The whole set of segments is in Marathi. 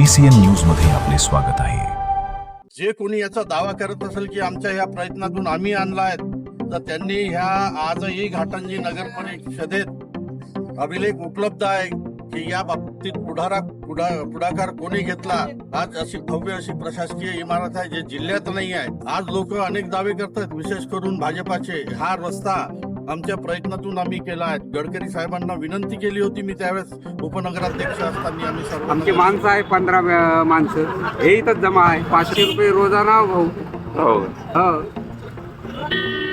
टी सी न्यूजमध्ये आपले स्वागत आहे. जे कोणी याचा दावा करत असेल की आमच्या या प्रयत्नातून आम्ही आणला आहे तर त्यांनी ह्या आजही घाटंजी नगर परिषदेत अभिलेख उपलब्ध आहे की या बाबतीत पुढारा पुढा पुढाकार कोणी घेतला आज अशी भव्य अशी प्रशासकीय इमारत आहे जे जिल्ह्यात नाही आहे. आज लोक अनेक दावे करतात विशेष करून भाजपाचे. हा रस्ता आमच्या प्रयत्नातून आम्ही केला आहे गडकरी साहेबांना विनंती केली होती मी त्यावेळेस उपनगराध्यक्ष असताना आम्ही सर्व आमची माणसं आहे पंधरा माणसं. हे इथंच जमा आहे. पाचशे रुपये रोजाना हो. भाऊ हो.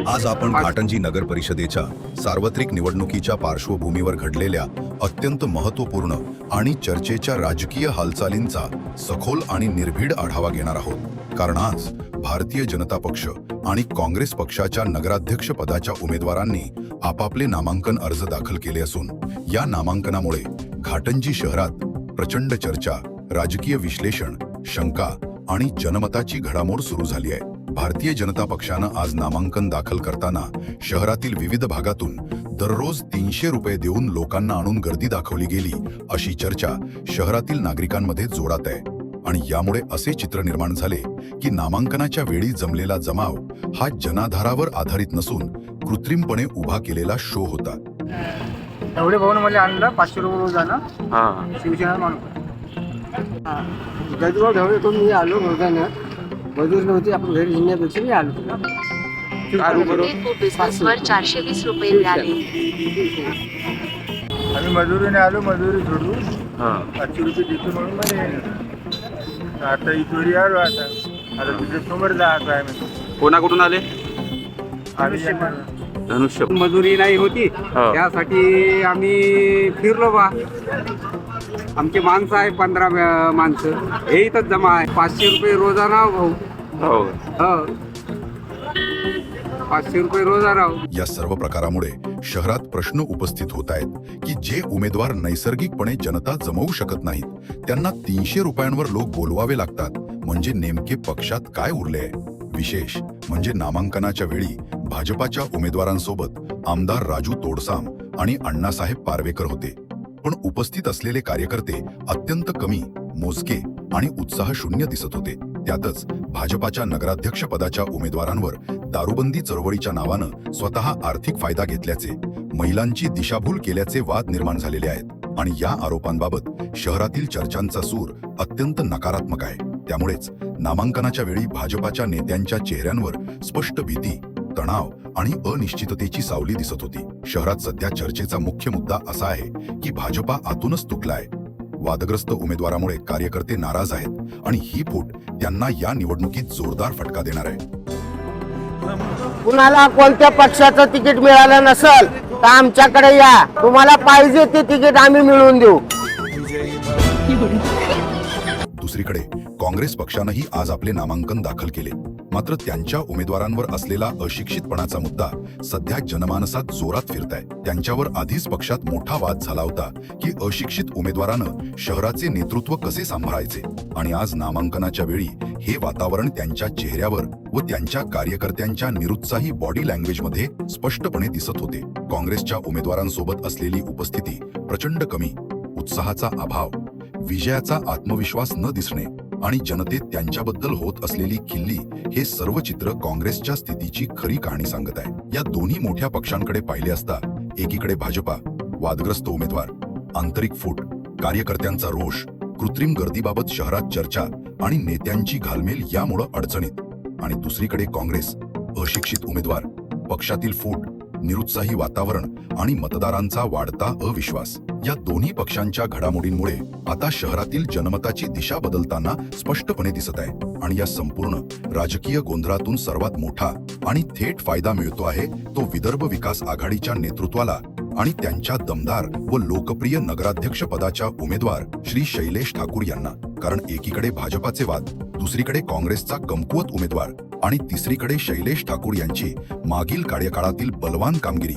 आज आपण घाटंजी नगर परिषदेच्या सार्वत्रिक निवडणुकीच्या पार्श्वभूमीवर घडलेल्या अत्यंत महत्त्वपूर्ण आणि चर्चेच्या राजकीय हालचालींचा सखोल आणि निर्भीड आढावा घेणार आहोत. कारण आज भारतीय जनता पक्ष आणि काँग्रेस पक्षाच्या नगराध्यक्ष पदाच्या उमेदवारांनी आपापले नामांकन अर्ज दाखल केले असून या नामांकनामुळे घाटंजी शहरात प्रचंड चर्चा राजकीय विश्लेषण शंका आणि जनमताची घडामोड सुरू झाली आहे. भारतीय जनता पक्षानं आज नामांकन दाखल करताना शहरातील विविध भागातून दररोज तीनशे रुपये देऊन लोकांना आणून गर्दी दाखवली गेली अशी चर्चा शहरातील नागरिकांमध्ये जोरात आहे. आणि यामुळे असे चित्र निर्माण झाले की नामांकनाच्या वेळी जमलेला जमाव हा जनाधारावर आधारित नसून कृत्रिमपणे उभा केलेला शो होता. एवढे भाऊन मला आणलं पाचशे रुपये शिवसेना माणूस. गजबा ढवळे करून मी आलो रोजानं मजूर नव्हती आपण घरी निघण्यापेक्षा मी आलो. बिझनेसवर चारशे वीस रुपये मिळाले. आम्ही मजुरीने आलो मजुरी सोडून. पाचशे रुपये देतो म्हणून म्हणे. आता इथोरी आलो आता. आता तुझ्या समोर जायचं आहे म्हणजे कोणाकडून आले? आम्ही धनुष्य. मजुरी नाही होती. त्यासाठी आम्ही फिरलो बा. आमची माणसं आहे पंधरा माणसं. हे इथंच जमा आहे. पाचशे रुपये रोजाना भाऊ. हो. हो. पाचशे रुपये रोजाना हो. या सर्व प्रकारामुळे शहरात प्रश्न उपस्थित होत आहेत की जे उमेदवार नैसर्गिकपणे जनता जमवू शकत नाहीत त्यांना तीनशे रुपयांवर लोक बोलवावे लागतात. म्हणजे नेमके पक्षात काय उरले आहे? विशेष म्हणजे नामांकनाच्या वेळी भाजपाच्या उमेदवारांसोबत आमदार राजू तोडसाम आणि अण्णासाहेब पारवेकर होते. पण उपस्थित असलेले कार्यकर्ते अत्यंत कमी मोजके आणि उत्साह शून्य दिसत होते. त्यातच भाजपाच्या नगराध्यक्ष पदाच्या उमेदवारांवर दारूबंदी चळवळीच्या नावानं स्वतः आर्थिक फायदा घेतल्याचे महिलांची दिशाभूल केल्याचे वाद निर्माण झालेले आहेत आणि या आरोपांबाबत शहरातील चर्चांचा सूर अत्यंत नकारात्मक आहे. त्यामुळेच नामांकनाच्या वेळी भाजपाच्या नेत्यांच्या चेहऱ्यांवर स्पष्ट भीती तणाव आणि अनिश्चिततेची सावली दिसत होती. शहरात सध्या चर्चेचा मुख्य मुद्दा असा आहे की भाजपा आतूनच तुटलाय वादग्रस्त उमेदवारामुळे कार्यकर्ते नाराज आहेत आणि ही फूट त्यांना या निवडणुकीत जोरदार फटका देणार आहे. कुणाला कोणत्या पक्षाचं तिकीट मिळालं नसल तर आमच्याकडे या. तुम्हाला पाहिजे ते तिकीट आम्ही मिळवून देऊ. दुसरीकडे काँग्रेस पक्षानंही आज आपले नामांकन दाखल केले. मात्र त्यांच्या उमेदवारांवर असलेला अशिक्षितपणाचा मुद्दा सध्या जनमानसात जोरात फिरताय. त्यांच्यावर आधीच पक्षात मोठा वाद झाला होता की अशिक्षित उमेदवारानं शहराचे नेतृत्व कसे सांभाळायचे? आणि आज नामांकनाच्या वेळी हे वातावरण त्यांच्या चेहऱ्यावर व त्यांच्या कार्यकर्त्यांच्या निरुत्साही बॉडी लँग्वेजमध्ये स्पष्टपणे दिसत होते. काँग्रेसच्या उमेदवारांसोबत असलेली उपस्थिती प्रचंड कमी उत्साहाचा अभाव विजयाचा आत्मविश्वास न दिसणे आणि जनतेत त्यांच्याबद्दल होत असलेली खिल्ली हे सर्व चित्र काँग्रेसच्या स्थितीची खरी कहाणी सांगत आहे. या दोन्ही मोठ्या पक्षांकडे पाहिले असता एकीकडे भाजपा वादग्रस्त उमेदवार आंतरिक फूट कार्यकर्त्यांचा रोष कृत्रिम गर्दीबाबत शहरात चर्चा आणि नेत्यांची घालमेल यामुळं अडचणीत. आणि दुसरीकडे काँग्रेस अशिक्षित उमेदवार पक्षातील फूट निरुत्साही वातावरण आणि मतदारांचा वाढता अविश्वास. या दोन्ही पक्षांच्या घडामोडींमुळे आता शहरातील जनमताची दिशा बदलताना स्पष्टपणे दिसत आहे. आणि या संपूर्ण राजकीय गोंधळातून सर्वात मोठा आणि थेट फायदा मिळतो आहे तो विदर्भ विकास आघाडीच्या नेतृत्वाला आणि त्यांच्या दमदार व लोकप्रिय नगराध्यक्ष पदाच्या उमेदवार श्री शैलेश ठाकूर यांना. कारण एकीकडे भाजपाचे वाद दुसरीकडे काँग्रेसचा कमकुवत उमेदवार आणि तिसरीकडे शैलेश ठाकूर यांची मागील कार्यकाळातील बलवान कामगिरी.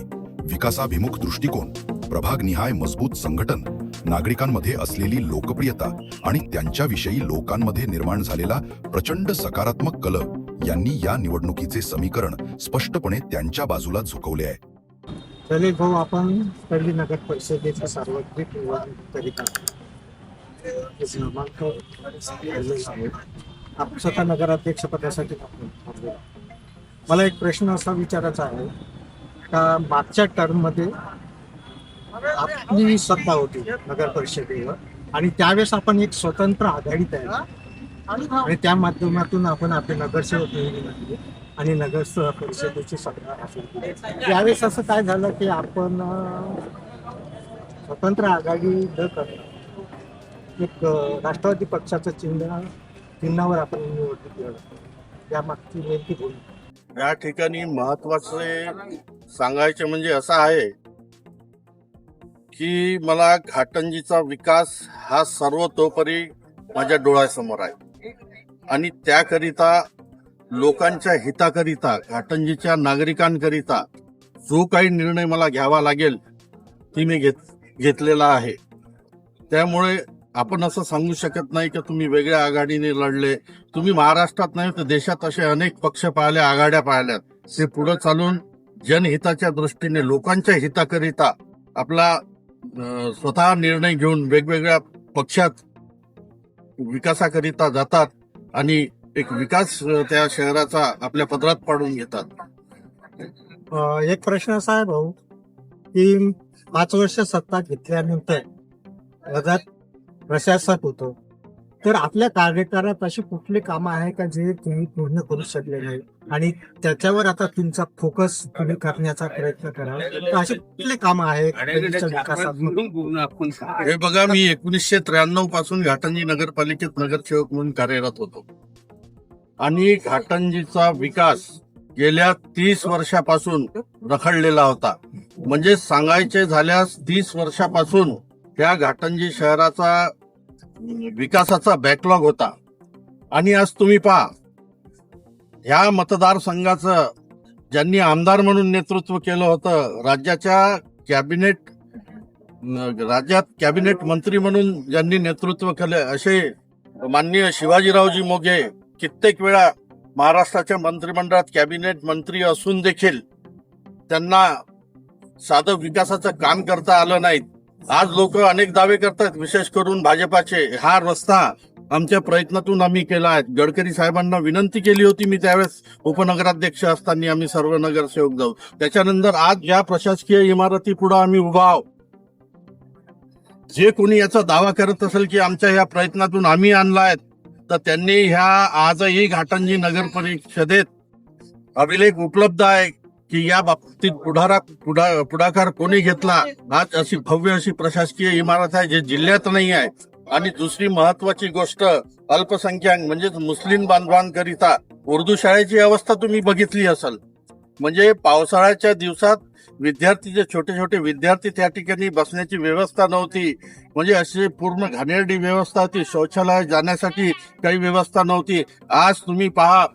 विकासाभिमुख दृष्टिकोन प्रभागनिहाय मजबूत संघटन नागरिकांमध्ये असलेली लोकप्रियता आणि त्यांच्याविषयी लोकांमध्ये निर्माण झालेला प्रचंड सकारात्मक कल यांनी या निवडणुकीचे समीकरण स्पष्टपणे त्यांच्या बाजूला झुकवले आहे. दलित भाऊ आपण पहिली नगर परिषदेच्या सार्वत्रिक निवडणूक आपण स्वतः नगराध्यक्ष पदासाठी मला एक प्रश्न असा विचारायचा आहे का मागच्या टर्ममध्ये आपली सत्ता होती नगर परिषदेवर. आणि त्यावेळेस आपण एक स्वतंत्र आघाडी तयार आणि त्या माध्यमातून आपण आपले नगरसेवक निवडून आणि नगर परिषदेची सत्ता त्यावेळेस असं काय झालं की आपण स्वतंत्र आघाडी न करता एक राष्ट्रवादी पक्षाचं चिन्ह चिन्हावर आपण निवडणूक लढवली. नेमकी भूमिका? या ठिकाणी महत्त्वाचे सांगायचे म्हणजे असं आहे की मला घाटंजीचा विकास हा सर्वतोपरी माझ्या डोळ्यासमोर आहे. आणि त्याकरिता लोकांच्या हिताकरिता घाटंजीच्या नागरिकांकरिता जो काही निर्णय मला घ्यावा लागेल ती मी घेत घेतलेला आहे. त्यामुळे आपण असं सांगू शकत नाही की तुम्ही वेगळ्या आघाडीने लढले. तुम्ही महाराष्ट्रात नाही तर देशात असे अनेक पक्ष पाहिले आघाड्या पाहिल्यात. ते पुढे चालून जनहिताच्या दृष्टीने लोकांच्या हिताकरिता आपला स्वतः निर्णय घेऊन वेगवेगळ्या पक्षात विकासाकरिता जातात आणि एक विकास त्या शहराचा आपल्या पदरात पाडून घेतात. एक प्रश्न असा आहे भाऊ की पाच वर्ष सत्ता घेतल्यानंतर वजात प्रशासक होतो. तर आपल्या कार्यकाळात अशी कुठली कामं आहे का जे तुम्ही पूर्ण करू शकले नाही आणि त्याच्यावर आता तुमचा फोकस तुम्ही करण्याचा प्रयत्न करा तर अशी कुठली कामं आहेत विकासात? हे बघा मी एकोणीसशे त्र्याण्णवपासून घाटंजी नगरपालिकेत नगरसेवक म्हणून कार्यरत होतो. आणि घाटंजीचा विकास गेल्या तीस वर्षापासून रखडलेला होता. म्हणजे सांगायचे झाल्यास तीस वर्षापासून त्या घाटंजी शहराचा विकासाचा बॅकलॉग होता. आणि आज तुम्ही पहा ह्या मतदारसंघाचं ज्यांनी आमदार म्हणून नेतृत्व केलं होतं राज्याच्या कॅबिनेट राज्यात कॅबिनेट मंत्री म्हणून ज्यांनी नेतृत्व केले असे माननीय शिवाजीरावजी मोघे कित्येक वेळा महाराष्ट्राच्या मंत्रिमंडळात कॅबिनेट मंत्री असून देखील त्यांना साधं विकासाचं काम करता आलं नाही आज लोक अनेक दावे करतात विशेष करून भाजपाचे. हा रस्ता आमच्या प्रयत्नातून आम्ही केला आहे. गडकरी साहेबांना विनंती केली होती मी त्यावेळेस उपनगराध्यक्ष असताना आम्ही सर्व नगरसेवक जाऊ. त्याच्यानंतर आज या प्रशासकीय इमारती पुढे आम्ही उभा आहोत जे कोणी याचा दावा करत असेल की आमच्या या प्रयत्नातून आम्ही आणला आहेत तर त्यांनी ह्या आजही घाटंजी नगर परिषदेत अभिलेख उपलब्ध आहे की या बाबतीत पुढारा पुढा पुढाकार कोणी घेतला? आज अशी भव्य अशी प्रशासकीय इमारत आहे जे जिल्ह्यात नाही आहे. आणि दुसरी महत्वाची गोष्ट अल्पसंख्याक म्हणजेच मुस्लिम बांधवांकरिता उर्दू शाळेची अवस्था तुम्ही बघितली असेल. म्हणजे पावसाळ्याच्या दिवसात विद्यार्थी जे छोटे छोटे विद्यार्थी त्या ठिकाणी बसण्याची व्यवस्था नव्हती. म्हणजे अशी पूर्ण घाणेरडी व्यवस्था होती. शौचालय जाण्यासाठी काही व्यवस्था नव्हती. आज तुम्ही पहा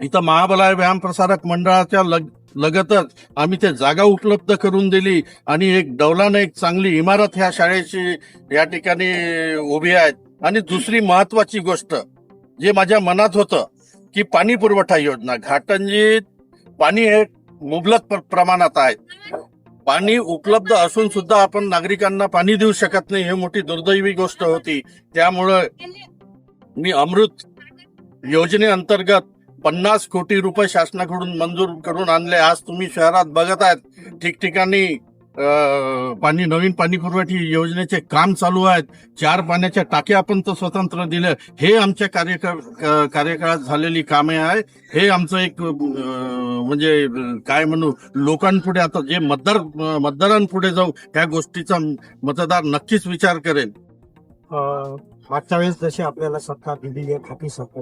इथं महाबलाय व्यायाम प्रसारक मंडळाच्या लग लगतच आम्ही ते जागा उपलब्ध करून दिली आणि एक डौलानं एक चांगली इमारत ह्या शाळेची या ठिकाणी उभी आहेत. आणि दुसरी महत्वाची गोष्ट जे माझ्या मनात होतं की पाणी पुरवठा योजना घाटंजीत पाणी हे मुबलक प्र- प्रमाणात आहे. पाणी उपलब्ध असून सुद्धा आपण नागरिकांना पाणी देऊ शकत नाही हे मोठी दुर्दैवी गोष्ट होती. त्यामुळं मी अमृत योजनेअंतर्गत पन्नास कोटी रुपये शासनाकडून मंजूर करून आणले. आज तुम्ही शहरात बघत आहेत ठिकठिकाणी पाणी नवीन पाणी पुरवठा योजनेचे काम चालू आहेत. चार पाण्याच्या टाक्या आपण तर स्वतंत्र दिलं हे आमच्या कार्यकाळ कार्यकाळात झालेली कामे आहे. हे आमचं एक म्हणजे काय म्हणू लोकांपुढे आता जे मतदार मतदारांपुढे जाऊ ह्या गोष्टीचा मतदार नक्कीच विचार करेल. मागच्या वेळेस जशी आपल्याला सत्ता दिली आहे खाती सत्ता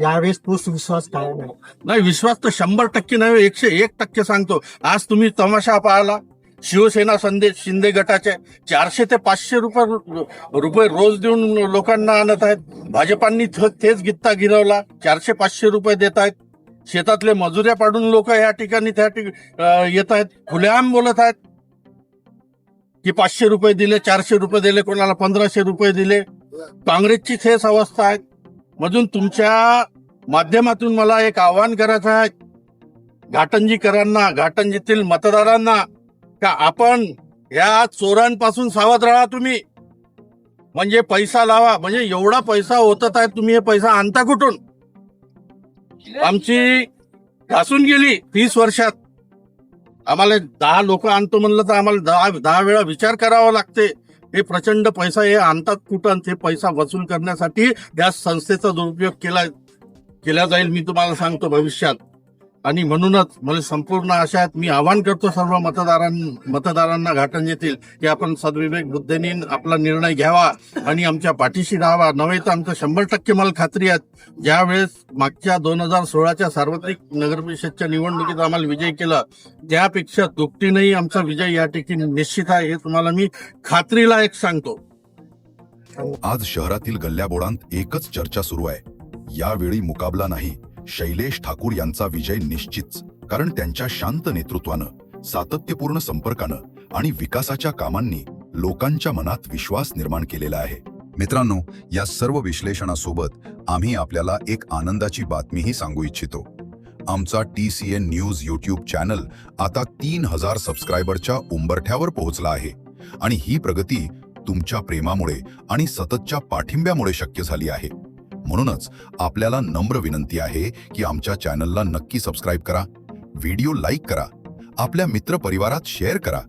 यावेळेस तोच विश्वास कायम आहे हो? नाही विश्वास तर शंभर टक्के नाही एकशे एक टक्के सांगतो. आज तुम्ही तमाशा पाहिला. शिवसेना संदेश शिंदे गटाचे चारशे ते पाचशे रुपये रुपये रोज देऊन लोकांना आणत आहेत. भाजपांनी तेच गित्ता गिरवला. चारशे पाचशे रुपये देत आहेत. शेतातले मजुऱ्या पाडून लोक या ठिकाणी त्या ठिकाणी येत आहेत. खुलेआम बोलत आहेत. की पाचशे रुपये दिले चारशे रुपये दिले कोणाला पंधराशे रुपये दिले. काँग्रेसची हेच अवस्था आहे. मधून तुमच्या माध्यमातून मला एक आवाहन करायचं आहे. घाटंजीकरांना घाटंजीतील मतदारांना का आपण या चोरांपासून सावध राहा तुम्ही. म्हणजे पैसा लावा म्हणजे एवढा पैसा होतच आहे तुम्ही हे पैसा आणता कुठून? आमची घासून गेली तीस वर्षात. आम्हाला दहा लोक आणतो म्हणलं तर आम्हाला दहा दहा वेळा विचार करावा लागते. हे प्रचंड पैसा हे आणतात कुठं ते पैसा वसूल करण्यासाठी या संस्थेचा दुरुपयोग केला केला जाईल मी तुम्हाला सांगतो भविष्यात. आणि म्हणूनच मला संपूर्ण आशा आहेत मी आवाहन करतो सर्व मतदारां मतदारांना घाटन येतील की आपण सद्विवेक बुद्धीने आपला निर्णय घ्यावा आणि आमच्या पाठीशी राहावा. नव्हे तर आमचं शंभर टक्के मला खात्री आहे. ज्यावेळेस मागच्या दोन हजार सोळाच्या सार्वत्रिक नगरपरिषदच्या निवडणुकीत आम्हाला विजय केला त्यापेक्षा दुपटीनंही आमचा विजय या ठिकाणी निश्चित आहे हे तुम्हाला मी खात्रीला एक सांगतो. आज शहरातील गल्ल्याबोडांत एकच चर्चा सुरू आहे. यावेळी मुकाबला नाही शैलेश ठाकूर यांचा विजय निश्चितच कारण त्यांच्या शांत नेतृत्वानं सातत्यपूर्ण संपर्कानं आणि विकासाच्या कामांनी लोकांच्या मनात विश्वास निर्माण केलेला आहे. मित्रांनो या सर्व विश्लेषणासोबत आम्ही आपल्याला एक आनंदाची बातमीही सांगू इच्छितो. आमचा T C N news YouTube channel आता तीन हजार सबस्क्रायबरच्या उंबरठ्यावर पोहोचला आहे आणि ही प्रगती तुमच्या प्रेमामुळे आणि सततच्या पाठिंब्यामुळे शक्य झाली आहे. म्हणूनच आपल्याला नम्र विनंती आहे की आमच्या चॅनलला नक्की सबस्क्राईब करा व्हिडिओ लाईक करा आपल्या मित्रपरिवारात शेअर करा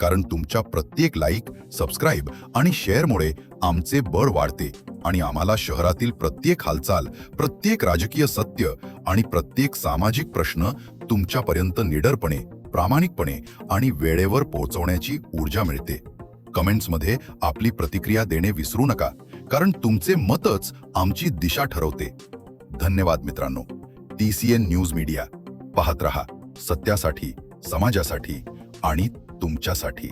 कारण तुमच्या प्रत्येक लाईक सबस्क्राईब आणि शेअरमुळे आमचे बळ वाढते आणि आम्हाला शहरातील प्रत्येक हालचाल प्रत्येक राजकीय सत्य आणि प्रत्येक सामाजिक प्रश्न तुमच्यापर्यंत निडरपणे प्रामाणिकपणे आणि वेळेवर पोहोचवण्याची ऊर्जा मिळते. कमेंट्समध्ये आपली प्रतिक्रिया देणे विसरू नका. कारण तुमचे मतच आमची दिशा ठरवते. धन्यवाद मित्रांनो. T C N news media पाहत रहा सत्यासाठी समाजासाठी आणि तुमच्यासाठी.